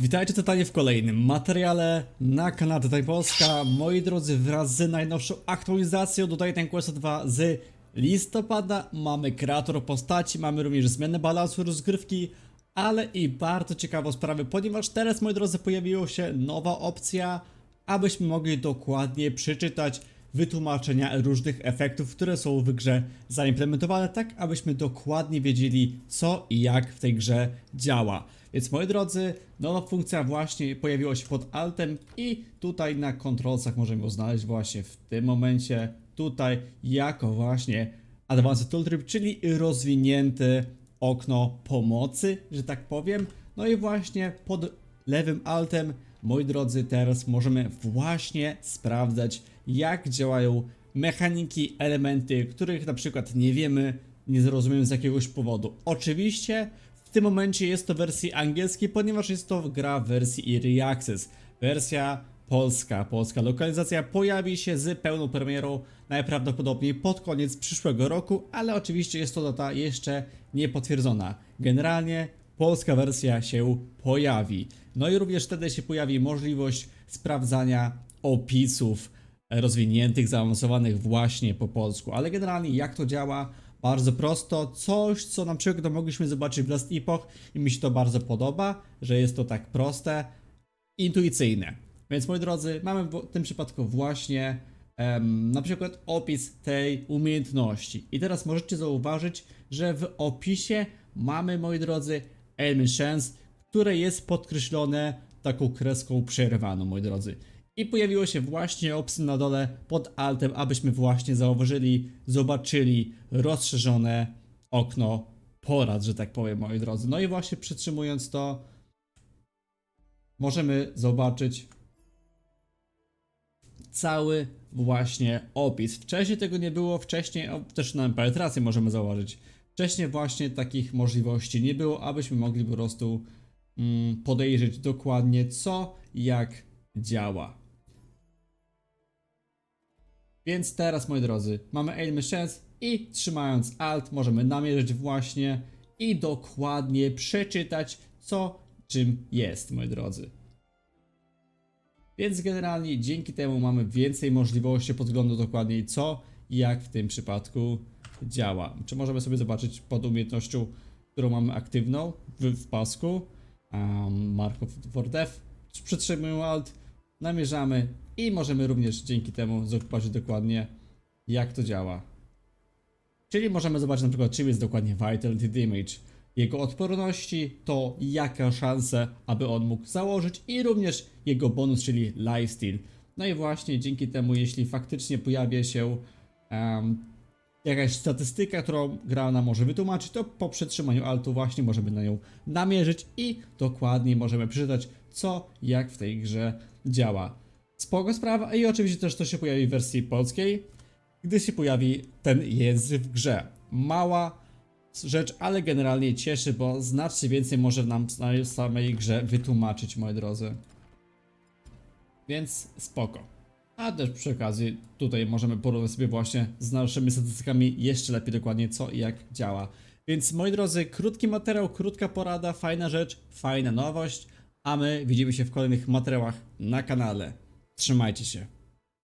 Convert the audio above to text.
Witajcie totalnie w kolejnym materiale na kanale Tutaj Polska. Moi drodzy, wraz z najnowszą aktualizacją do Titan Quest 2 z listopada mamy kreator postaci, mamy również zmianę balansu rozgrywki, ale i bardzo ciekawą sprawę, ponieważ teraz, moi drodzy, pojawiła się nowa opcja, abyśmy mogli dokładnie przeczytać wytłumaczenia różnych efektów, które są w grze zaimplementowane, tak abyśmy dokładnie wiedzieli, co i jak w tej grze działa. Więc moi drodzy, nowa funkcja właśnie pojawiła się pod altem i tutaj na kontrolcach możemy ją znaleźć właśnie w tym momencie, tutaj jako właśnie Advanced Tooltip, czyli rozwinięte okno pomocy, że tak powiem. No i właśnie pod lewym altem, moi drodzy, teraz możemy właśnie sprawdzać, jak działają mechaniki, elementy, których na przykład nie wiemy, nie zrozumiemy z jakiegoś powodu. Oczywiście w tym momencie jest to wersji angielskiej, ponieważ jest to gra w wersji Early Access. Wersja polska, polska lokalizacja pojawi się z pełną premierą najprawdopodobniej pod koniec przyszłego roku, ale oczywiście jest to data jeszcze niepotwierdzona. Generalnie polska wersja się pojawi. No i również wtedy się pojawi możliwość sprawdzania opisów rozwiniętych, zaawansowanych właśnie po polsku. Ale generalnie jak to działa? Bardzo prosto, coś co na przykład mogliśmy zobaczyć w Last Epoch i mi się to bardzo podoba, że jest to tak proste, intuicyjne. Więc moi drodzy, mamy w tym przypadku właśnie em, na przykład opis tej umiejętności. I teraz możecie zauważyć, że w opisie mamy, moi drodzy, element chance, które jest podkreślone taką kreską przerwaną, moi drodzy. I pojawiło się właśnie opcja na dole pod altem, abyśmy właśnie zauważyli, zobaczyli rozszerzone okno porad, że tak powiem, moi drodzy. No i właśnie przytrzymując to, możemy zobaczyć cały właśnie opis. Wcześniej tego nie było, wcześniej, o, też na penetrację możemy zauważyć. Wcześniej właśnie takich możliwości nie było, abyśmy mogli po prostu mm, podejrzeć dokładnie co, jak działa. Więc teraz, moi drodzy, mamy Aim Chance i trzymając Alt możemy namierzyć właśnie i dokładnie przeczytać co czym jest, moi drodzy. Więc generalnie dzięki temu mamy więcej możliwości podglądu dokładniej co i jak w tym przypadku działa. Czy możemy sobie zobaczyć pod umiejętnością, którą mamy aktywną w, w pasku um, Mark for Death. Przytrzymujemy Alt, namierzamy i możemy również dzięki temu zobaczyć dokładnie jak to działa. Czyli możemy zobaczyć na przykład czym jest dokładnie Vitality Damage, jego odporności, to jaka szansa, aby on mógł założyć i również jego bonus, czyli Lifesteal. No i właśnie dzięki temu, jeśli faktycznie pojawia się em, jakaś statystyka, którą gra nam może wytłumaczyć, to po przytrzymaniu altu właśnie możemy na nią namierzyć i dokładnie możemy przeczytać co, jak w tej grze działa. Spoko sprawa i oczywiście też to się pojawi w wersji polskiej, gdy się pojawi ten język w grze. Mała rzecz, ale generalnie cieszy, bo znacznie więcej może nam w samej grze wytłumaczyć, moi drodzy. Więc spoko. A też przy okazji tutaj możemy porównać sobie właśnie z naszymi statystykami jeszcze lepiej dokładnie co i jak działa. Więc moi drodzy, krótki materiał, krótka porada, fajna rzecz, fajna nowość, a my widzimy się w kolejnych materiałach na kanale. Trzymajcie się.